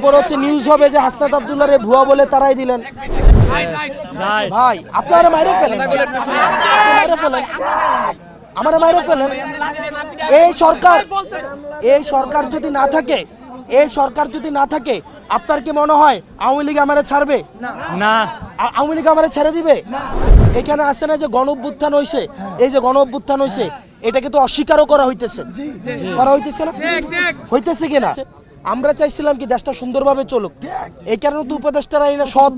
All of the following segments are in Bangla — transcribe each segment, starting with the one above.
তারপর হচ্ছে নিউজ হবে যে হাসনাত আবদুল্লাহ রে ভুয়া বলে তারাই দিলেন। ভাই আপনারা মাইরে ফেলেন মাইরে ফেলেন। আমার মাইরে ফেলেন। এই সরকার এই সরকার যদি না থাকে এই সরকার যদি না থাকে আপনার কি মনে হয় আওয়ামী লীগ আমারে ছাড়বে? না। আওয়ামী লীগ আমারে ছেড়ে দিবে? এখানে আসে না যে গণ অভ্যুত্থান হয়েছে এই যে গণ অভ্যুত্থান হয়েছে এটাকে তো অস্বীকারও করা হইতেছে। করা হইতেছে না? হইতেছে কিনা? আমরা চাইছিলাম কি দেশটা সুন্দরভাবে চলুক। এই কারণে তো উপদেষ্টারা না সৎ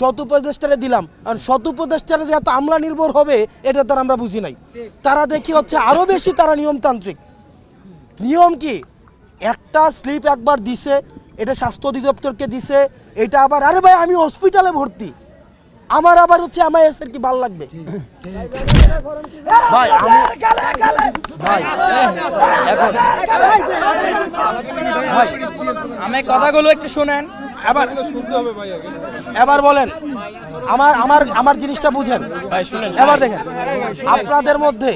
সৎ উপদেষ্টারে দিলাম। কারণ সৎ উপদেষ্টারা যে এত আমলা নির্ভর হবে, এটা তার আমরা বুঝি নাই। তারা দেখি হচ্ছে আরও বেশি তারা নিয়মতান্ত্রিক। নিয়ম কি? একটা স্লিপ একবার দিছে, এটা স্বাস্থ্য অধিদপ্তরকে দিছে, এটা আবার, আরে ভাই, আমি হসপিটালে ভর্তি। আমার আবার হচ্ছে আমার এসের কি ভালো লাগবে? ভাই আমি ভাই ভাই আমি কথাগুলো একটু শোনেন। এবার এবার বলেন আমার আমার আমার জিনিসটা বুঝেন। এবার দেখেন আপনাদের মধ্যে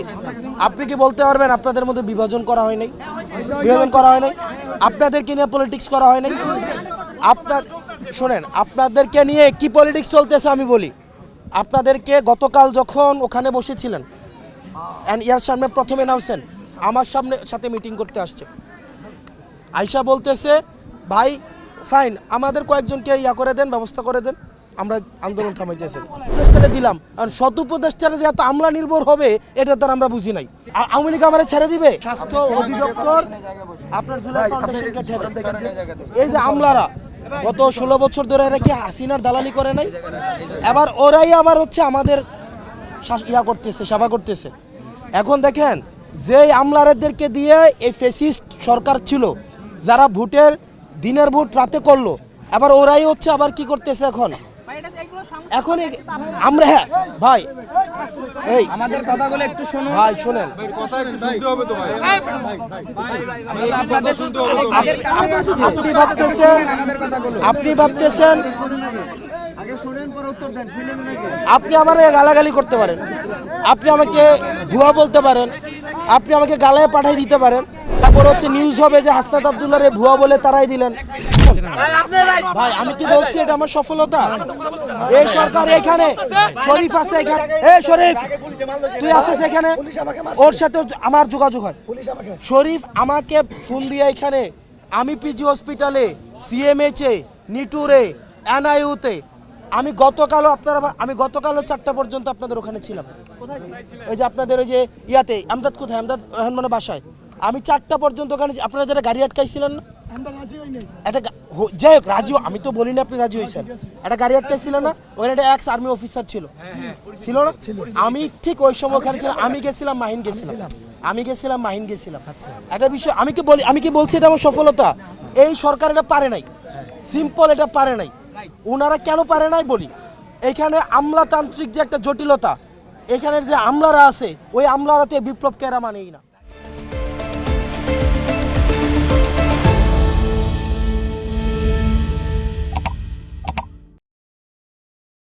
আপনি কি বলতে পারবেন আপনাদের মধ্যে বিভাজন করা হয় নাই? বিভাজন করা হয় নাই? আপনাদেরকে নিয়ে পলিটিক্স করা হয় নাই? আপনার শোনেন আপনাদেরকে নিয়ে কি পলিটিক্স চলতেছে আমি বলি। আপনাদেরকে গতকাল যখন ওখানে বসেছিলেন ইয়ার সামনে প্রথমে নামছেন আমার সামনে সাথে মিটিং করতে আসছে। আয়শা বলতেছে ভাই ফাইন আমাদের কয়েকজনকে ইয়া করে দেন ব্যবস্থা করে দেন আমরা আন্দোলন থামাইতেছি। উপদেষ্টারে দিলাম কারণ শত উপদেষ্টারে যে এত আমলা নির্ভর হবে এটা তার আমরা বুঝি নাই। আওয়ামী লীগ আমারে ছেড়ে দিবে? স্বাস্থ্য অধিদপ্তর আপনার এই যে আমলারা গত ষোলো বছর ধরে এরা কি হাসিনার দালালি করে নাই? এবার ওরাই আবার হচ্ছে আমাদের ইয়া করতেছে, সেবা করতেছে। এখন দেখেন যে আমলারদেরকে দিয়ে এই ফেসিস্ট সরকার ছিল, যারা ভোটের, দিনের ভোট রাতে করল, এবার ওরাই হচ্ছে আবার কি করতেছে এখন? এখন আমরা হ্যাঁ ভাই এই। আমাদের কথাগুলো একটু শুনুন। ভাই শোনেন। আপনাদের আপনি ভাবতেছেন আপনি ভাবতেছেন আপনি আমার গালাগালি করতে পারেন। আপনি আমাকে ভুয়া বলতে পারেন। আপনি আমাকে গালায় পাঠিয়ে দিতে পারেন। তারপর হচ্ছে নিউজ হবে যে হাসনাত আবদুল্লাহ রে ভুয়া বলে তারাই দিলেন। ভাই, আমি কি বলছি? এটা আমার সফলতা? এই সরকার এখানে। শরীফ আছে এখানে। এ শরীফ, তুই আসিস এখানে? ওর সাথে আমার যোগাযোগ হয়। শরীফ আমাকে ফোন দিয়ে এখানে। আমি পিজি হসপিটালে সিএমএইচে নিটুরে এনআইউতে আমি গতকালও আপনারা আমি গতকালও চারটা পর্যন্ত আপনাদের ওখানে ছিলাম। ওই যে আপনাদের ওই যে ইয়াতে, আমদাদ কোথায়? আমদাদ মানে বাসায়। আমি চারটা পর্যন্ত ওখানে আপনারা যারা গাড়ি আটকাইছিলেন না? একটা গা- হো- যাই হোক রাজি আমি তো বলিনি আপনি রাজি হয়েছেন। একটা গাড়ি আটকাইছিলেন না? ওখানে একটা এক্স আর্মি অফিসার ছিল। ছিল না? আমি ঠিক ওই সময় ওখানে ছিলাম। আমি গেছিলাম মাহিন গেছিলাম। আমি গেছিলাম মাহিন গেছিলাম। একটা বিষয় আমি কি বলি আমি কি বলছি এটা আমার সফলতা? এই সরকার এটা পারে নাই। সিম্পল এটা পারে নাই। ওনারা কেন পারে নাই বলি? এখানে আমলাতান্ত্রিক যে একটা জটিলতা এখানের যে আমলারা আছে ওই আমলারা তো বিপ্লবকে এরা মানেই না।